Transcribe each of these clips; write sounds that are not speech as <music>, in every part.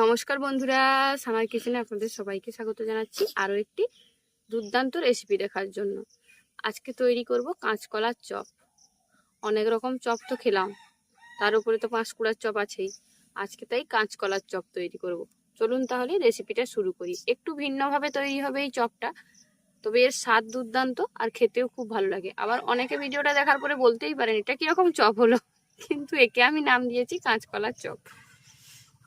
নমস্কার বন্ধুরা, সামার কিচেনে আপনাদের সবাইকে স্বাগত জানাচ্ছি আরও একটি দুর্দান্ত রেসিপি দেখার জন্য। আজকে তৈরি করব কাঁচকলার চপ। অনেক রকম চপ তো খেলাম, তার উপরে তো পাঁশকুড়ার চপ আছেই। আজকে তাই কাঁচকলার চপ তৈরি করব। চলুন তাহলে রেসিপিটা শুরু করি। একটু ভিন্নভাবে তৈরি হবে এই চপটা, তবে এর স্বাদ দুর্দান্ত আর খেতেও খুব ভালো লাগে। আবার অনেকে ভিডিওটা দেখার পরে বলতেই পারেন, এটা কীরকম চপ হলো? কিন্তু একে আমি নাম দিয়েছি কাঁচকলার চপ।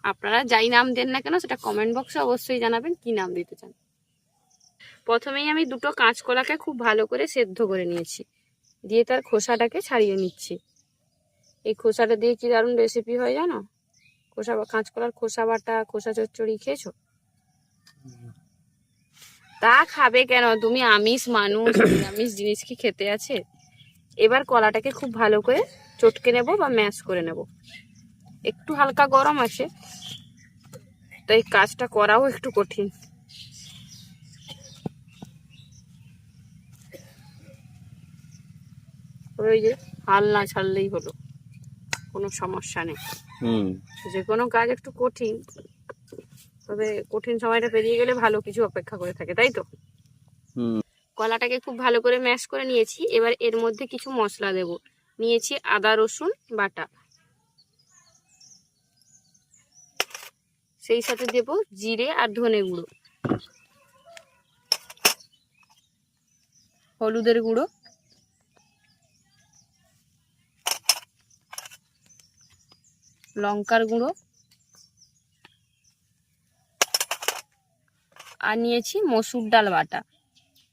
আপনারা যাই নাম দেন না কেন, সেটা কমেন্ট বক্সে অবশ্যই জানাবেন কি নাম দিতে চান। প্রথমেই আমি দুটো কাঁচকলাকে খুব ভালো করে সেদ্ধ করে নিয়েছি। দিয়ে তার খোসাটাকে ছাড়িয়ে নিচ্ছি। এই খোসাটা দিয়ে কি দারুণ রেসিপি হয় জানো? খোসা কাঁচকলার খোসা বাটা, খোসা চচ্চড়ি খেয়েছো? তা খাবে কেন? তুমি আমিষ মানুষ আমিষ জিনিস কি খেতে আছে? এবার কলাটাকে খুব ভালো করে চটকে নেব বা ম্যাশ করে নেব। একটু হালকা গরম আছে। তাই কাজটা করাও একটু কঠিন। ওই যে হাল না ছাড়লেই হলো। কোনো সমস্যা নেই। যে কোনো কাজ একটু কঠিন। তবে কঠিন সময়টা পেরিয়ে গেলে ভালো কিছু অপেক্ষা করে থাকে তাই তো? কলাটাকে খুব ভালো করে ম্যাশ করে নিয়েছি। এবার এর মধ্যে কিছু মশলা দেব। নিয়েছি আদা রসুন বাটা। সেই সাথে দেব জিরে আর ধনে গুঁড়ো। হলুদের গুঁড়ো। লঙ্কার গুঁড়ো। আর নিয়েছি মসুর ডাল বাটা।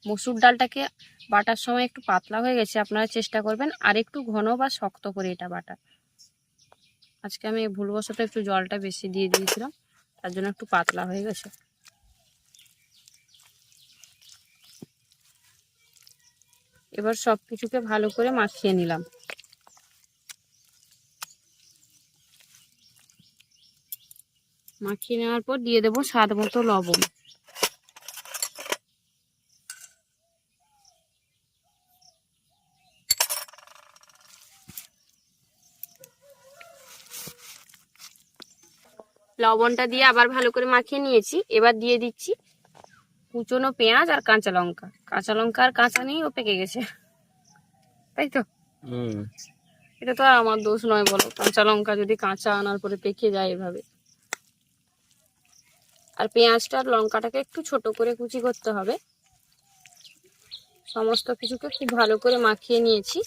মসুর ডালটাকে বাটার সময় একটু পাতলা হয়ে গেছে, আপনারা চেষ্টা করবেন আর একটু ঘন বা শক্ত করে এটা বাটা। আজকে আমি ভুলবশত একটু জলটা বেশি দিয়ে দিয়েছিলাম। তার জন্য একটু পাতলা হয়ে গেছে। এবার সব কিছুকে ভালো করে মাখিয়ে নিলাম। মাখিয়ে নেওয়ার পর দিয়ে দেবো স্বাদ মতো লবণ। লবণটা দিয়ে আবার ভালো করে মাখিয়ে নিয়েছি। এবার দিয়ে দিচ্ছি কুচনো পেঁয়াজ আর কাঁচা লঙ্কা। কাঁচা লঙ্কা আর কাঁচা নেই ও পেকে গেছে। তাই তো? এটা তো আর আমার দোষ নয় বলো। কাঁচা লঙ্কা যদি কাঁচা আনার পরে পেকে যায় এভাবে। আর পেঁয়াজটা আর লঙ্কাটাকে একটু ছোট করে কুচি করতে হবে। সমস্ত কিছুকে খুব ভালো করে মাখিয়ে নিয়েছি।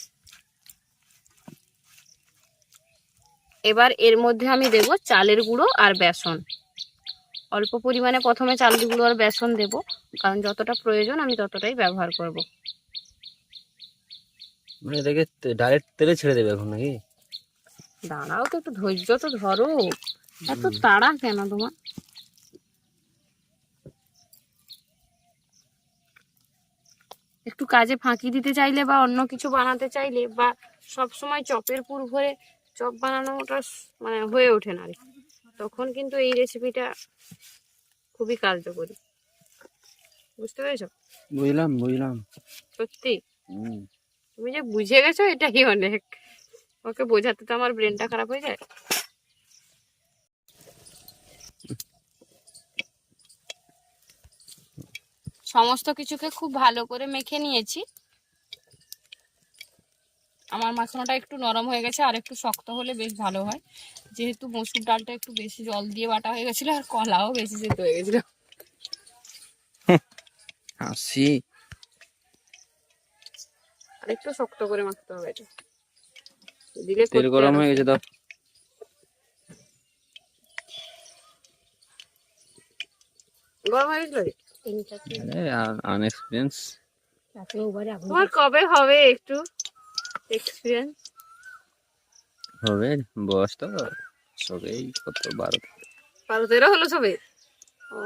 এবার এর মধ্যে আমি দেব চালের গুঁড়ো আর বেসন। অল্প পরিমাণে প্রথমে চালের গুঁড়ো আর বেসন দেব কারণ যতটা প্রয়োজন আমি ততটাই ব্যবহার করব। মানে এটাকে ডাইরেক্ট তেলে ছেড়ে দেবে এখন নাকি? দাঁড়াও তো একটু ধৈর্য তো ধরো। এত তাড়া কেন তোমার? একটু কাজে ফাঁকি দিতে চাইলে বা অন্য কিছু বানাতে চাইলে বা সব সময় চপের পুর ভরে চপ বানানোটা মানে হয়ে ওঠে না আর তখন কিন্তু এই রেসিপিটা খুবই কার্যকরী। বুঝতে পেরেছ? বুঝলাম বুঝলাম। সত্যি? তুমি যে বুঝে গেছো এটাই অনেক। ওকে বোঝাতে তো আমার ব্রেনটা খারাপ হয়ে যায়। সমস্ত কিছুকে খুব ভালো করে মেখে নিয়েছি। আমার মাখানোটা একটু নরম হয়ে গেছে আর একটু শক্ত হলে বেশ ভালো হয়। যেহেতু মসুর ডালটা একটু বেশি জল দিয়ে বাটা হয়ে গেছিল আর কলাও বেশি সেদ্ধ হয়ে গেছিল। হাসি। আর একটু শক্ত করে মাখতে হবে এটা। দিলে তেল গরম হয়ে গেছে দাও গরম হয়ে গেছিল? আরে আনএক্সপিরিয়েন্স তোমার কবে হবে একটু? এক্সপিরিয়েন্স হবে বয়স তো সবেই কত বারো বারো তেরো হলো সবে? ও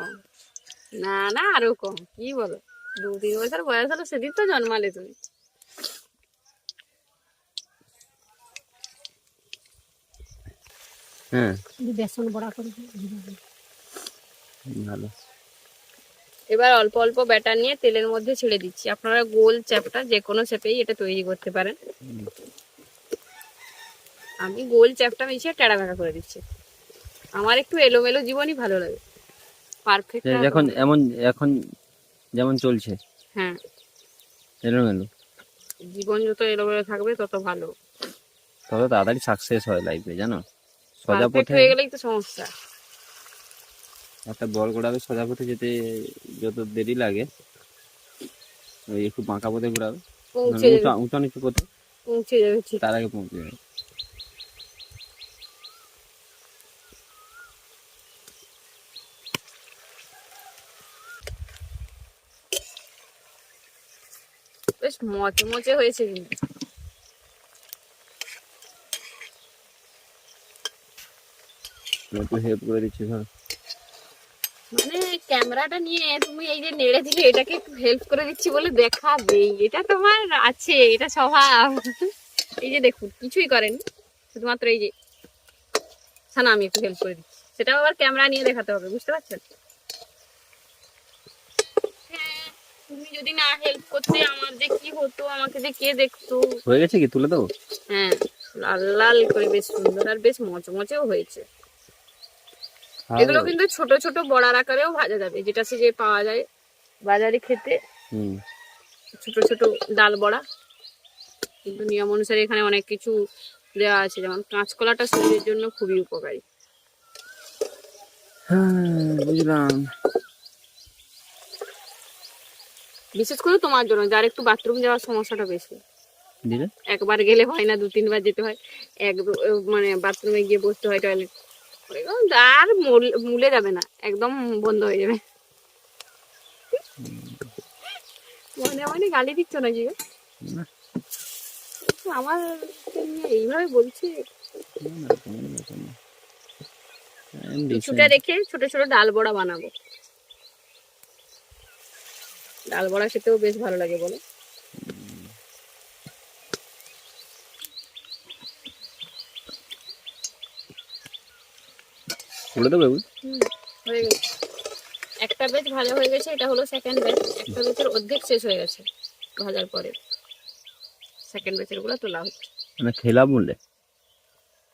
না না আরও কম কি বলো? দু তিন বছর বয়স হলো সেদিন তো জন্মালে তুমি। হ্যাঁ। বেসন বড়া করে ভালো। এবার অল্প অল্প ব্যাটার নিয়ে তেলের মধ্যে ছেড়ে দিচ্ছি। আপনারা গোল চ্যাপটা যে কোনো চ্যাপেই এটা তৈরি করতে পারেন। আমি গোল চ্যাপটা মিশিয়ে টেড়া বেড়া করে দিচ্ছি। আমার একটু এলোমেলো জীবনই ভালো লাগে। পারফেক্ট এখন এমন এখন যেমন চলছে। হ্যাঁ। এলোমেলো। জীবন যত এলোমেলো থাকবে তত ভালো। তত তাড়াতাড়ি সাকসেস হয় লাইফে জানো? সোজা পথে হয়ে গেলেই তো সমস্যা। একটা বল গোড়াবে সোজা পথে যেতে যত দেরি লাগে ওই একটু বাঁকা পথে ঘোরাবে। পৌঁছে উঁচা নিচু পথে পৌঁছে যাবে তার আগে পৌঁছে যাবে। বেশ মচে মচে হয়েছে কিন্তু। হেল্প করে দিচ্ছি ধর মানে ক্যামেরাটা নিয়ে তুমি এই যে নেড়ে দিলে এটাকে হেল্প করে দিচ্ছি বলে দেখাবেই। এটা তোমার আছে এটা স্বভাব। এই যে দেখুন কিছুই করেনি। শুধুমাত্র এই যে আমি একটু হেল্প করে দিচ্ছি। সেটাও আবার ক্যামেরা নিয়ে দেখাতে হবে বুঝতে পারছেন? হ্যাঁ তুমি যদি না হেল্প করতে আমার যে কি হতো আমাকে যে কে দেখতো? হয়ে গেছে কি? তুলে দেবো? হ্যাঁ লাল লাল করে বেশ সুন্দর আর বেশ মচমচেও হয়েছে। এগুলো কিন্তু ছোট ছোট বড়ার আকারেও ভাজা যাবে যেটা সে যে পাওয়া যায় বাজারে খেতে। ছোট ছোট ডাল বড়া। কিন্তু নিয়ম অনুসারে এখানে অনেক কিছু দেওয়া আছে যেমন কাঁচকলাটা শরীরের জন্য খুবই উপকারী। হ্যাঁ বুঝলাম। বিশেষ করে তোমার জন্য যার একটু বাথরুম যাওয়ার সমস্যাটা বেশি। একবার গেলে হয় না দু তিনবার যেতে হয়। এক মানে বাথরুমে গিয়ে বসতে হয় টয়লেট আর মূল- যাবে না একদম বন্ধ হয়ে যাবে। মনে মনে গালি দিচ্ছ নাকি? আমার এইভাবে বলছি? কিছুটা রেখে ছোট ছোট ডাল বড়া বানাবো। ডাল বড়া খেতেও বেশ ভালো লাগে বলো। তুলে দেবো হয়ে গেছে। একটা বেচ ভাজা হয়ে গেছে এটা হলো সেকেন্ড বেচ একটা বেচের অর্ধেক শেষ হয়ে গেছে ভাজার পরে। সেকেন্ড বেচেরগুলো তোলা হচ্ছে। মানে খেলা বললে?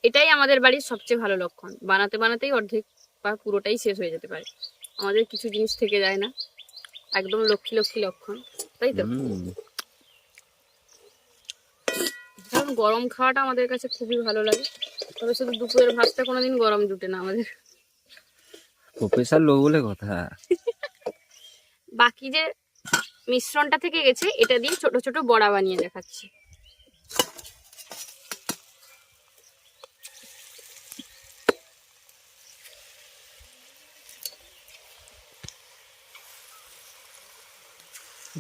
এটাই আমাদের বাড়ির সবচেয়ে ভালো লক্ষণ। বানাতে বানাতেই অর্ধেক বা পুরোটাই শেষ হয়ে যেতে পারে। আমাদের কিছু জিনিস থেকে যায় না। একদম লক্ষ্মী লক্ষ্মী লক্ষণ তাই তো? কারণ গরম খাওয়াটা আমাদের কাছে খুবই ভালো লাগে। তবে শুধু দুপুরের ভাতটা কোনোদিন গরম জুটে না আমাদের। প্রফেসর লোক বলে কথা। বাকি যে মিশ্রণটা থেকে গেছে এটা দিয়ে ছোট ছোট বড়া বানিয়ে দেখাচ্ছি।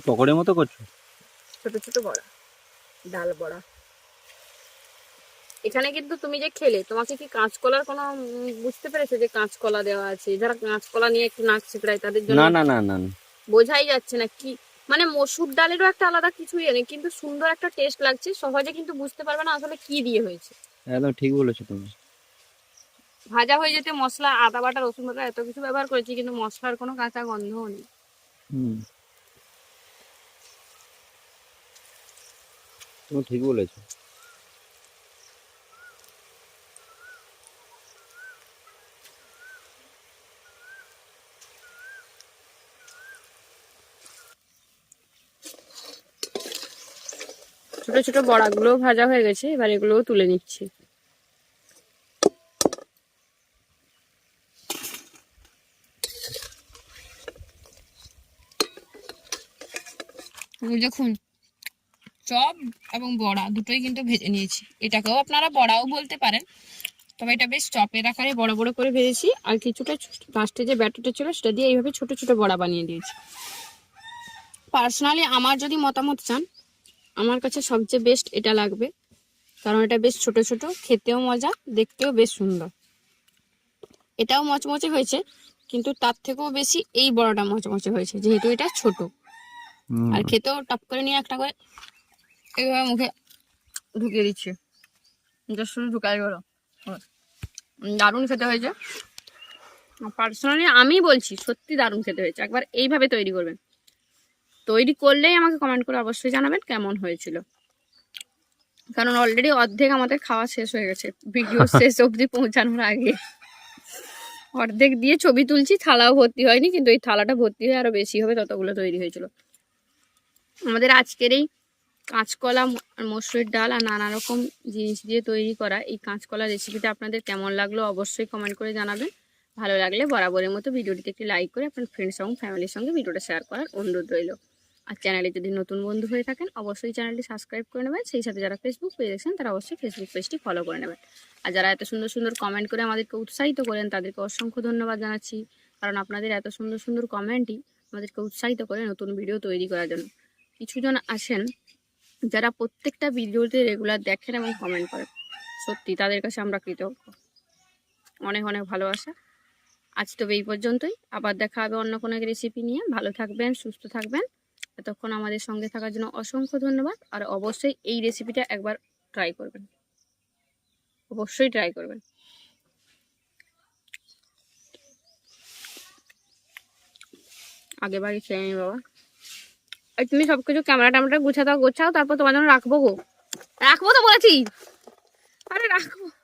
পকোড়ের মতো করছ? ছোট ছোট বড়া ডাল বড়া। এখানে কিন্তু তুমি যে খেলে তোমাকে কি কাঁচকলার কোনো বুঝতে পেরেছ যে কাঁচকলা দেওয়া আছে? যারা কাঁচকলা নিয়ে একটু নাক ছিকড়ায় তাদের জন্য না না না না। বোঝাই যাচ্ছে না কি মানে মসুর ডালেরও একটা আলাদা কিছুই নেই কিন্তু সুন্দর একটা টেস্ট লাগছে সহজে কিন্তু বুঝতে পারবে না আসলে কি দিয়ে হয়েছে। একদম ঠিক বলেছ তুমি। ভাজা হয়ে যেতে মশলা আদা বাটা রসুন বাটা এত কিছু ব্যবহার করেছি কিন্তু মশলার কোনো কাঁচা গন্ধও নেই। হুম। তুমি ঠিক বলেছ। ছোট ছোট বড়াগুলো ভাজা হয়ে গেছে, এবার এগুলোও তুলে নিচ্ছি। দেখুন চপ এবং বড়া দুটোই কিন্তু ভেজে নিয়েছি। এটাকেও আপনারা বড়াও বলতে পারেন, তবে এটা বেশ চপের আকারে বড় বড় করে ভেজেছি, আর কিছুটা লাস্টে যে ব্যাটারটা ছিল সেটা দিয়ে এইভাবে ছোট ছোট বড়া বানিয়ে দিয়েছি। পার্সোনালি আমার যদি মতামত চান আমার কাছে সবচেয়ে বেস্ট এটা লাগবে। কারণ এটা বেশ ছোট ছোট খেতেও মজা দেখতেও বেশ সুন্দর। এটাও মচমচে হয়েছে কিন্তু তার থেকেও বেশি এই বড়টা মচমচে হয়েছে যেহেতু এটা ছোট। আর খেতেও টপ করে নিয়ে একটা করে এইভাবে মুখে ঢুকিয়ে দিচ্ছে। জাস্ট শুধু ঢুকাই গেল। দারুণ খেতে হয়েছে। পার্সোনালি আমি বলছি সত্যি দারুণ খেতে হয়েছে। একবার এইভাবে তৈরি করবেন। তৈরি করলেই আমাকে কমেন্ট করে অবশ্যই জানাবেন কেমন হয়েছিল। কারণ অলরেডি অর্ধেক আমাদের খাওয়া শেষ হয়ে গেছে। ভিডিও <laughs> শেষ অবধি পৌঁছানোর আগে। অর্ধেক দিয়ে ছবি তুলছি থালাও ভর্তি হয়নি কিন্তু এই থালাটা ভর্তি হয়ে আরও বেশি হবে ততগুলো তৈরি হয়েছিল। আমাদের আজকের এই কাঁচকলা আর মসুরের ডাল আর নানা রকম জিনিস দিয়ে তৈরি করা এই কাঁচকলা রেসিপিটা আপনাদের কেমন লাগল অবশ্যই কমেন্ট করে জানাবেন। ভালো লাগলে বরাবরের মতো ভিডিওটিতে একটি লাইক করে আপনার ফ্রেন্ডস এবং ফ্যামিলির সঙ্গে ভিডিওটা শেয়ার করার অনুরোধ রইল। আর চ্যানেলে যদি নতুন বন্ধু হয়ে থাকেন, অবশ্যই চ্যানেলটি সাবস্ক্রাইব করে নেবেন। সেই সাথে যারা ফেসবুক পেজ দেখছেন, তারা অবশ্যই ফেসবুক পেজটি ফলো করে নেবেন। আর যারা এত সুন্দর সুন্দর কমেন্ট করে আমাদেরকে উৎসাহিত করেন তাদেরকে অসংখ্য ধন্যবাদ জানাচ্ছি। কারণ আপনাদের এত সুন্দর সুন্দর কমেন্টই আমাদেরকে উৎসাহিত করে নতুন ভিডিও তৈরি করার জন্য। কিছুজন আছেন যারা প্রত্যেকটা ভিডিওতে রেগুলার দেখেন এবং কমেন্ট করেন। সত্যি, তাদের কাছে আমরা কৃতজ্ঞ। অনেক অনেক ভালোবাসা। আজ তবে এই পর্যন্তই। আবার দেখা হবে অন্য কোনো এক রেসিপি নিয়ে। ভালো থাকবেন, সুস্থ থাকবেন। এতক্ষণ আমাদের সঙ্গে থাকার জন্য অসংখ্য ধন্যবাদ। আর অবশ্যই এই রেসিপিটা একবার ট্রাই করবেন। অবশ্যই ট্রাই করবেন। আগে বাগে খেয়ে নি বাবা। এই তুমি সবকিছু ক্যামেরা ট্যামেরা গুছা দাও গোছাও, তারপর তোমার জন্য রাখব গো। রাখব তো বলেছি। আরে রাখব।